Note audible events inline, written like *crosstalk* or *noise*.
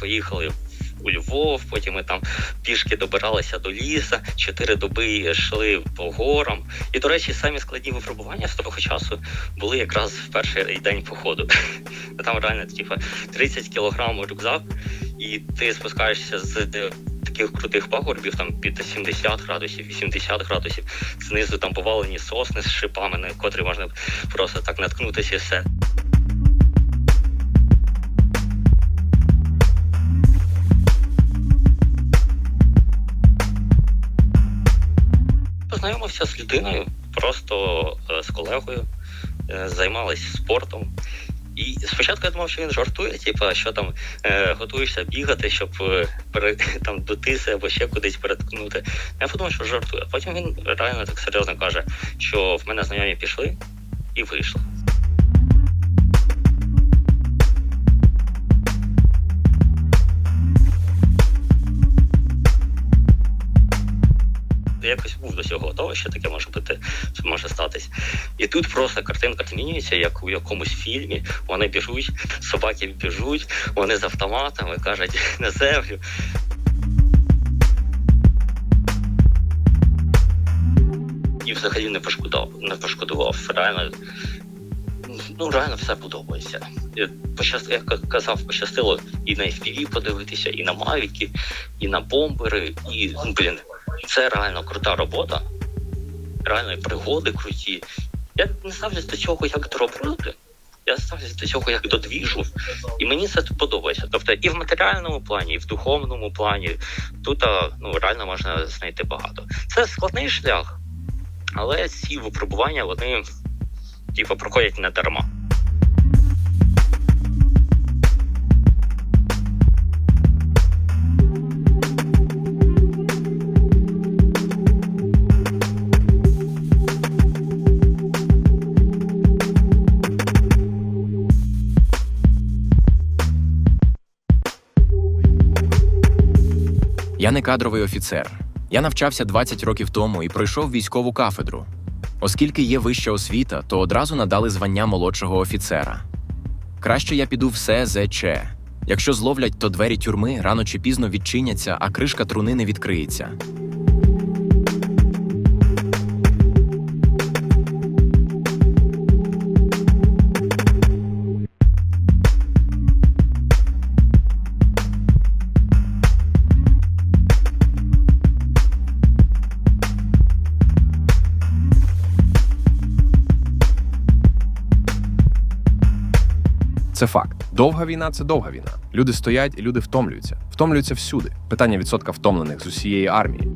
поїхали у Львов, потім ми там пішки добиралися до ліса, чотири доби йшли по горам. І, до речі, самі складні випробування з того часу були якраз в перший день походу. *laughs* Там реально, типу, 30 кілограм рюкзак, і ти спускаєшся з таких крутих пагорбів, там під 70 градусів, 80 градусів. Знизу там повалені сосни з шипами, на котрі можна просто так наткнутися і все. Познайомився з людиною, просто е, з колегою, е, займалися спортом. І спочатку я думав, що він жартує, типу, що там е, готуєшся бігати, щоб е, пере, *laughs* там дотися або ще кудись переткнути. Я подумав, що жартує. Потім він реально так серйозно каже, що в мене знайомі пішли і вийшли. Якось був до цього готовий, що таке може бути, що може статись. І тут просто картинка змінюється, як у якомусь фільмі. Вони біжуть, собаки біжуть, вони з автоматами кажуть *laughs* на землю. І взагалі не пошкодував, не пошкодував. Реально, ну реально все подобається. І Пощаст... Як казав, пощастило і на FPV подивитися, і на мавіки, і на бомбери, і ну, блін, це реально крута робота. Реально пригоди круті. Я не ставлюсь до цього як до роботи. Я ставлюсь до цього як до двіжу. І мені це подобається. Тобто і в матеріальному плані, і в духовному плані тут ну, реально можна знайти багато. Це складний шлях, але ці випробування вони типу, проходять не дарма. Я не кадровий офіцер. Я навчався 20 років тому і пройшов військову кафедру. Оскільки є вища освіта, то одразу надали звання молодшого офіцера. Краще я піду в СЗЧ. Якщо зловлять, то двері тюрми рано чи пізно відчиняться, а кришка труни не відкриється. Це факт. Довга війна це довга війна. Люди стоять і люди втомлюються. Втомлюються всюди. Питання відсотка втомлених з усієї армії.